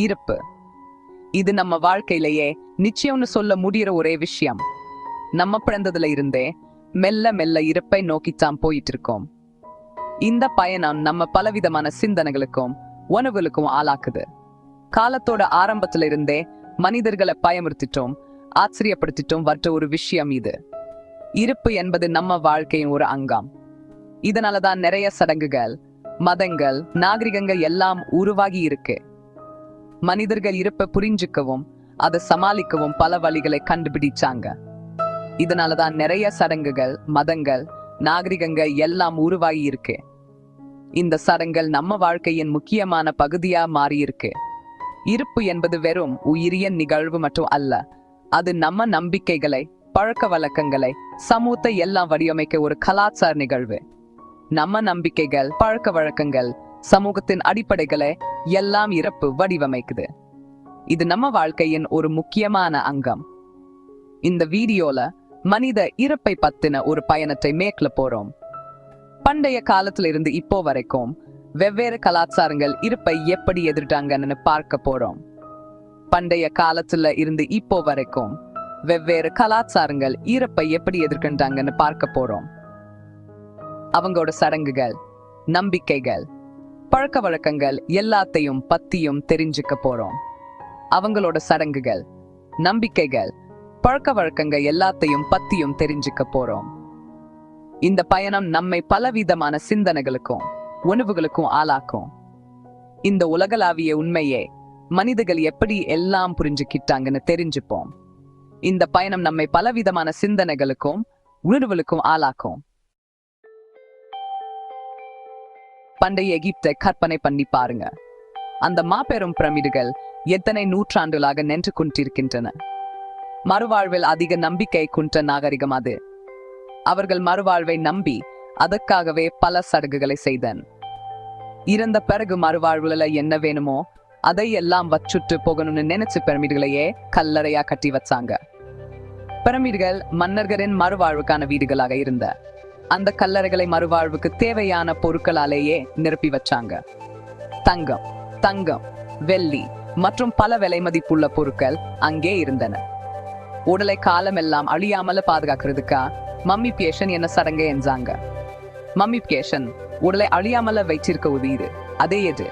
இருப்பு. இது நம்ம வாழ்க்கையிலேயே நிச்சயம்னு சொல்ல முடியற ஒரே விஷயம். நம்ம பிறந்ததுல இருந்தே மெல்ல மெல்ல இருப்பை நோக்கித்தான் போயிட்டு இருக்கோம் இந்த பயணம் நம்ம பலவிதமான சிந்தனைகளுக்கும் உணவுகளுக்கும் ஆளாக்குது. காலத்தோட ஆரம்பத்துல இருந்தே மனிதர்களை பயமுறுத்திட்டோம் ஆச்சரியப்படுத்திட்டோம் வற்ற ஒரு விஷயம் இது. இருப்பு என்பது நம்ம வாழ்க்கையின் ஒரு அங்கம். இதனாலதான் நிறைய சடங்குகள் மதங்கள் நாகரிகங்கள் எல்லாம் உருவாகி இருக்கு. மனிதர்கள் இருப்பை புரிஞ்சுக்கவும் அதை சமாளிக்கவும் பல வழிகளை கண்டுபிடிச்சாங்க. இதனாலதான் நிறைய சடங்குகள் மதங்கள் நாகரிகங்கள் எல்லாம் உருவாகி இருக்கு இந்த சடங்கள் நம்ம வாழ்க்கையின் முக்கியமான பகுதியா மாறியிருக்கு. இருப்பு என்பது வெறும் உயிரிய நிகழ்வு மட்டும் அல்ல. அது நம்ம நம்பிக்கைகளை பழக்க வழக்கங்களை சமூகத்தை எல்லாம் வடிவமைக்க ஒரு கலாச்சார நிகழ்வு. நம்ம நம்பிக்கைகள் பழக்க வழக்கங்கள் சமூகத்தின் அடிப்படைகளை எல்லாம் இறப்பு வடிவமைக்குது. இது நம்ம வாழ்க்கையின் ஒரு முக்கியமான அங்கம். இந்த வீடியோல மனித இறப்பை பத்தின ஒரு பயணத்தை மேற்கொள்ள போறோம். பண்டைய காலத்துல இருந்து இப்போ வரைக்கும் வெவ்வேறு கலாச்சாரங்கள் இருப்பை எப்படி எதிர்ட்டாங்கன்னு பார்க்க போறோம். பண்டைய காலத்துல இருந்து இப்போ வரைக்கும் வெவ்வேறு கலாச்சாரங்கள் ஈரப்பை எப்படி எதிர்க்கின்றாங்கன்னு பார்க்க போறோம். அவங்களோட சடங்குகள் நம்பிக்கைகள் பழக்க வழக்கங்கள் எல்லாத்தையும் பத்தியும் தெரிஞ்சுக்க போறோம். அவங்களோட சடங்குகள் நம்பிக்கைகள் பழக்க வழக்கங்கள் எல்லாத்தையும் பத்தியும் தெரிஞ்சுக்க போறோம். இந்த பயணம் நம்மை பலவிதமான சிந்தனைகளுக்கும் உணவுகளுக்கும் ஆளாக்கும். இந்த உலகளாவிய உண்மையே மனிதர்கள் எப்படி எல்லாம் புரிஞ்சுக்கிட்டாங்கன்னு தெரிஞ்சுப்போம். இந்த பயணம் நம்மை பலவிதமான சிந்தனைகளுக்கும் உணர்வுகளுக்கும் ஆளாக்கும். பண்டைய எகிப்தை கற்பனை பண்ணி பாருங்க. அந்த மாபெரும் பிரமிடுகள் எத்தனை நூற்றாண்டுகளாக நின்று கொண்டிருக்கின்றன. மறுவாழ்வில் அதிக நம்பிக்கை குன்ற நாகரிகம் அது. அவர்கள் மறுவாழ்வை நம்பி அதற்காகவே பல சடங்குகளை செய்தன். இறந்த பிறகு மறுவாழ்வுல என்ன வேணுமோ அதை எல்லாம் வச்சுட்டு போகணும்னு நினைச்சு பிரமிடுகளையே கல்லறையா கட்டி வச்சாங்க. பிரமிடுகள் மன்னர்களின் மறுவாழ்வுக்கான வீடுகளாக இருந்த. அந்த கல்லறைகளை மறுவாழ்வுக்கு தேவையான பொருட்களாலேயே நிரப்பி வச்சாங்க. தங்கம் தங்கம் வெள்ளி மற்றும் பல விலை மதிப்புள்ள பொருட்கள் அங்கே இருந்தன. உடலை காலமெல்லாம் அழியாமல பாதுகாக்கிறதுக்கா மம்மி பேஷன் என்ன சடங்கு என்றாங்க. மம்மி பேஷன் உடலை அழியாமல வைச்சிருக்க உதவிது அதே எது?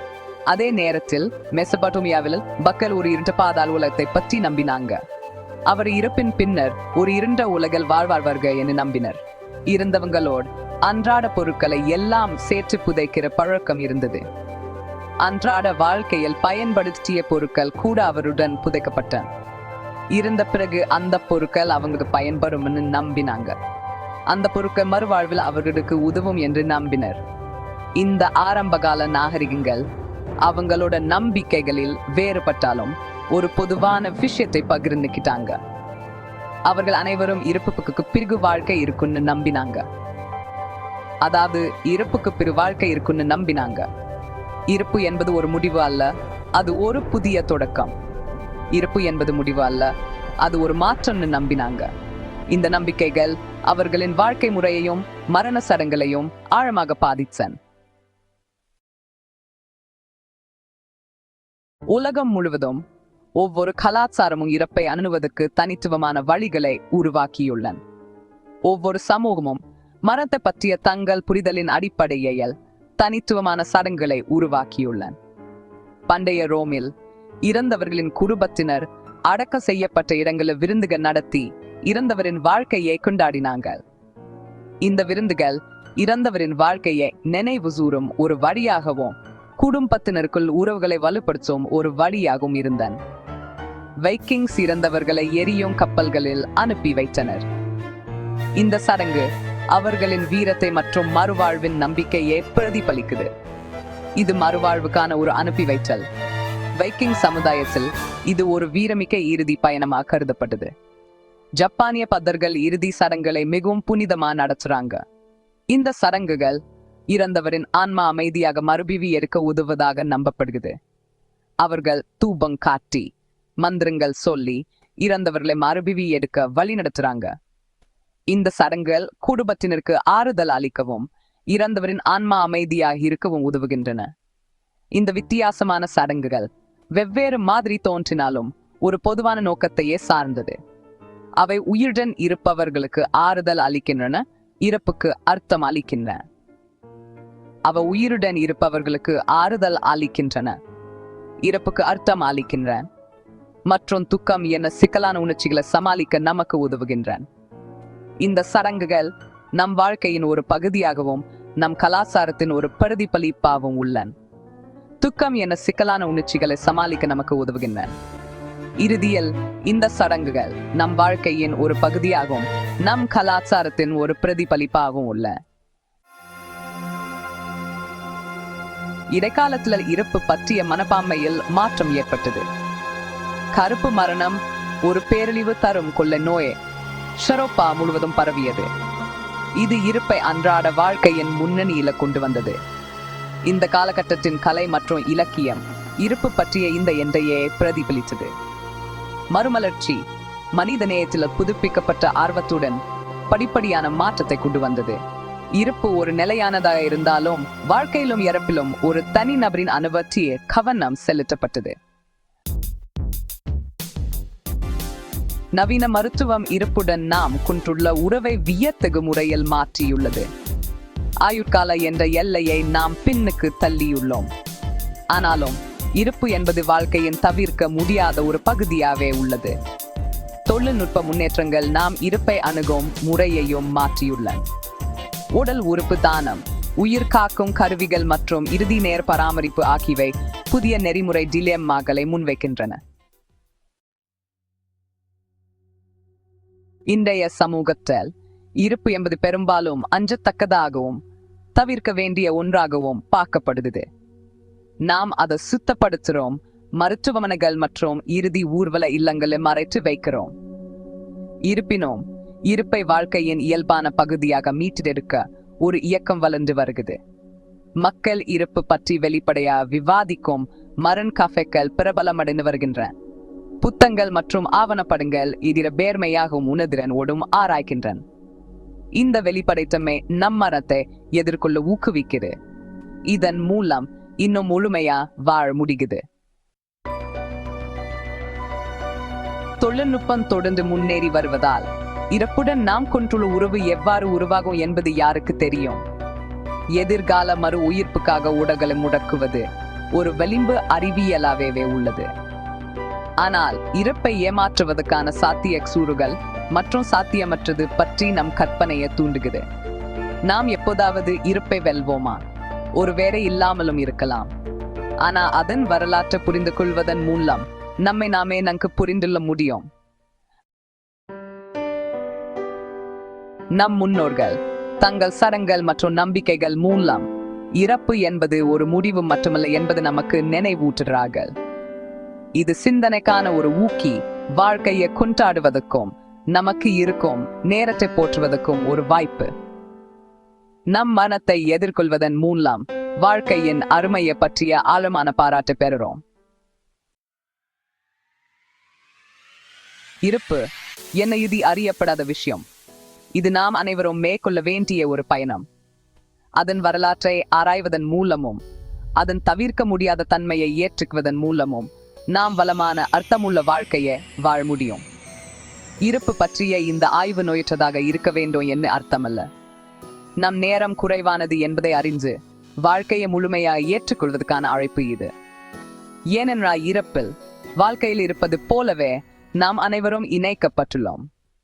அதே நேரத்தில் மெசபட்டோமியாவில் பக்கல் ஒரு இருண்ட பாதாள உலகத்தை பற்றி நம்பினாங்க. அவர் இறப்பின் பின்னர் ஒரு இருண்ட உலகில் வாழ்வாழ்வார்கள் என்று நம்பினர். இருந்தவங்களோடு அன்றாட பொருட்களை எல்லாம் சேர்த்து புதைக்கிற பழக்கம் இருந்தது. அன்றாட வாழ்க்கையில் பயன்படுத்திய பொருட்கள் கூட அவருடன் புதைக்கப்பட்டன இருந்த பிறகு அந்த பொருட்கள் அவங்களுக்கு பயன்படும்னு நம்பினாங்க. அந்த பொருட்கள் மறுவாழ்வில் அவர்களுக்கு உதவும் என்று நம்பினர். இந்த ஆரம்பகால நாகரிகங்கள் அவங்களோட நம்பிக்கைகளில் வேறுபட்டாலும் ஒரு பொதுவான விஷயத்தை பகிர்ந்துக்கிட்டாங்க. அவர்கள் அனைவரும் இறப்புக்கு பிறகு வாழ்க்கை இருக்குன்னு நம்பினாங்க. அதாவது இறப்புக்கு பிறகு வாழ்க்கை இருக்குன்னு நம்பினாங்க. இருப்பு என்பது ஒரு முடிவு அல்ல அது ஒரு புதிய தொடக்கம். இருப்பு என்பது முடிவு அல்ல அது ஒரு மாற்றம்னு நம்பினாங்க. இந்த நம்பிக்கைகள் அவர்களின் வாழ்க்கை முறையையும் மரண சடங்களையும் ஆழமாக பாதித்தன். உலகம் முழுவதும் ஒவ்வொரு கலாச்சாரமும் இறப்பை அணுவதற்கு தனித்துவமான வழிகளை உருவாக்கியுள்ளன. ஒவ்வொரு சமூகமும் மரத்தை பற்றிய தங்கள் புரிதலின் அடிப்படையில் தனித்துவமான சடங்குகளை உருவாக்கியுள்ளன. பண்டைய ரோமில் இறந்தவர்களின் குடும்பத்தினர் அடக்க செய்யப்பட்ட இடங்களில் விருந்துகள் நடத்தி இறந்தவரின் வாழ்க்கையை கொண்டாடினாங்க. இந்த விருந்துகள் இறந்தவரின் வாழ்க்கையை நினைவு சூறும் ஒரு வழியாகவும் குடும்பத்தினருக்குள் உறவுகளை வலுப்படுத்தும் ஒரு வழியாகவும் இருந்தன. வைக்கிங்ஸ் இறந்தவர்களை எரியும் கப்பல்களில் அனுப்பி வைத்தனர். இந்த சடங்கு அவர்களின் வீரத்தை மற்றும் மறுவாழ்வின் நம்பிக்கையை பிரதிபலிக்குது. இது மறுவாழ்வுக்கான ஒரு அனுப்பி வைத்தல். வைக்கிங் சமுதாயத்தில் இது ஒரு வீரமிக்க இறுதி பயணமாக கருதப்பட்டது. ஜப்பானிய பதர்கள் இறுதி சடங்குகளை மிகவும் புனிதமா நடத்துறாங்க. இந்த சடங்குகள் இறந்தவரின் ஆன்மா அமைதியாக மறுபிவி எடுக்க உதவுவதாக நம்பப்படுகிறது. அவர்கள் தூபம் காட்டி மந்திரங்கள் சொல்லி இறந்தவர்களை மறுபிவி எடுக்க வழி நடத்துறாங்க. இந்த சடங்குகள் குடும்பத்தினருக்கு ஆறுதல் அளிக்கவும் இறந்தவரின் ஆன்மா அமைதியாக இருக்கவும் உதவுகின்றன. இந்த வித்தியாசமான சடங்குகள் வெவ்வேறு மாதிரி தோன்றினாலும் ஒரு பொதுவான நோக்கத்தையே சார்ந்தது. அவை உயிருடன் இருப்பவர்களுக்கு ஆறுதல் அளிக்கின்றன இறப்புக்கு அர்த்தம் அளிக்கின்றன. அவ உயிருடன் இருப்பவர்களுக்கு ஆறுதல் அளிக்கின்றன இறப்புக்கு அர்த்தம் அளிக்கின்றன. மற்றும் துக்கம் என சிக்கலான உணர்ச்சிகளை சமாளிக்க நமக்கு உதவுகின்றன. இந்த சடங்குகள் நம் வாழ்க்கையின் ஒரு பகுதியாகவும் நம் கலாச்சாரத்தின் ஒரு பிரதிபலிப்பாகவும் உள்ளன. துக்கம் என சிக்கலான உணர்ச்சிகளை சமாளிக்க நமக்கு உதவுகின்றன. இறுதியில் இந்த சடங்குகள் நம் வாழ்க்கையின் ஒரு பகுதியாகவும் நம் கலாச்சாரத்தின் ஒரு பிரதிபலிப்பாகவும் உள்ள இடைக்காலத்தில் இறப்பு பற்றிய மனப்பான்மையில் மாற்றம் ஏற்பட்டது. கருப்பு மரணம் ஒரு பேரழிவு தரும் கொள்ள நோய். ஷரோப்பா முழுவதும் பரவியது. இது இருப்பை அன்றாட வாழ்க்கையின் முன்னணியில கொண்டு வந்தது. இந்த காலகட்டத்தின் கலை மற்றும் இலக்கியம் இருப்பு பற்றிய இந்த எண்டையே பிரதிபலித்தது. மறுமலர்ச்சி மனித நேயத்தில் புதுப்பிக்கப்பட்ட ஆர்வத்துடன் படிப்படியான மாற்றத்தை கொண்டு வந்தது. இருப்பு ஒரு நிலையானதாக இருந்தாலும் வாழ்க்கையிலும் இறப்பிலும் ஒரு தனி நபரின் அனுபவத்தியே கவனம் செலுத்தப்பட்டது. நவீன மருத்துவம் இருப்புடன் நாம் கொண்டுள்ள உறவை வியத்தகு முறையில் மாற்றியுள்ளது. ஆயுட்கால என்ற எல்லையை நாம் பின்னுக்கு தள்ளியுள்ளோம். ஆனாலும் இருப்பு என்பது வாழ்க்கையின் தவிர்க்க முடியாத ஒரு பகுதியாகவே உள்ளது. தொழில்நுட்ப முன்னேற்றங்கள் நாம் இருப்பை அணுகும் முறையையும் மாற்றியுள்ளன. உடல் உறுப்பு தானம் உயிர் காக்கும் கருவிகள் மற்றும் இறுதி நேர பராமரிப்பு ஆகியவை புதிய நெறிமுறை டிலேம்மாக்களை முன்வைக்கின்றன. இன்றைய சமூகத்தில் இருப்பு என்பது பெரும்பாலும் அஞ்சத்தக்கதாகவும் தவிர்க்க வேண்டிய ஒன்றாகவும் பார்க்கப்படுது நாம் அதை சுத்தப்படுத்துறோம் மருத்துவமனைகள் மற்றும் இறுதி ஊர்வல இல்லங்களை மறைத்து வைக்கிறோம். இருப்பினும் இருப்பை வாழ்க்கையின் இயல்பான பகுதியாக மீட்டெடுக்க ஒரு இயக்கம் வளர்ந்து வருகிறது. மக்கள் இருப்பு பற்றி வெளிப்படையா விவாதிக்கும் மரண் கஃபேக்கள் பிரபலமடைந்து வருகின்றன. புத்தங்கள் மற்றும் ஆவணப்படங்கள் இதிர பேர்மையாகவும் உணர்திறன் ஓடும் ஆராய்கின்றன. இந்த வெளிப்படைத்தன்மை நம் மரத்தை எதிர்கொள்ள ஊக்குவிக்குது இதன் மூலம் இன்னும் முழுமையா வாழ முடியுது தொழில்நுட்பம் தொடர்ந்து முன்னேறி வருவதால் இறப்புடன் நாம் கொண்டுள்ள உறவு எவ்வாறு உருவாகும் என்பது யாருக்கு தெரியும்? எதிர்கால மறு உயிர்ப்புக்காக ஊடகங்களை முடக்குவது ஒரு விளிம்பு அறிவியலாகவே உள்ளது. ஆனால் இறப்பை ஏமாற்றுவதற்கான சாத்திய சூறுகள் மற்றும் சாத்தியமற்றது பற்றி நம் கற்பனையை தூண்டுகிறது. நாம் எப்போதாவது இருப்பை வெல்வோமா? ஒருவேளை இல்லாமலும் இருக்கலாம். ஆனா அதன் வரலாற்றை புரிந்து கொள்வதன் மூலம் நம்மை நாமே நமக்கு புரிந்துள்ள முடியும். நம் முன்னோர்கள் தங்கள் சடங்கள் மற்றும் நம்பிக்கைகள் மூலம் இறப்பு என்பது ஒரு முடிவு மட்டுமல்ல என்பது நமக்கு நினைவூட்டுகிறார்கள். இது சிந்தனைக்கான ஒரு ஊக்கி. வாழ்க்கையை கொண்டாடுவதற்கும் நமக்கு இருக்கும் நேரத்தை போற்றுவதற்கும் ஒரு வாய்ப்பு. நம் மனத்தை எதிர்கொள்வதன் மூலம் வாழ்க்கையின் அருமையை பற்றிய ஆழமான பாராட்டு பெறுறோம். இருப்பு என்ன இது அறியப்படாத விஷயம். இது நாம் அனைவரும் மேற்கொள்ள வேண்டிய ஒரு பயணம். அதன் வரலாற்றை ஆராய்வதன் மூலமும் அதன் தவிர்க்க முடியாத தன்மையை ஏற்றுக்குவதன் மூலமும் நாம் வளமான அர்த்தமுள்ள வாழ்க்கையை வாழ முடியும். இருப்பு பற்றிய இந்த ஆய்வு நோயற்றதாக இருக்க வேண்டும் என்று அர்த்தமல்ல. நம் நேரம் குறைவானது என்பதை அறிந்து வாழ்க்கையை முழுமையாக ஏற்றுக்கொள்வதற்கான அழைப்பு இது. ஏனென்றால் இறப்பில் வாழ்க்கையில் இருப்பது போலவே நாம் அனைவரும் இணைக்கப்பட்டுள்ளோம்.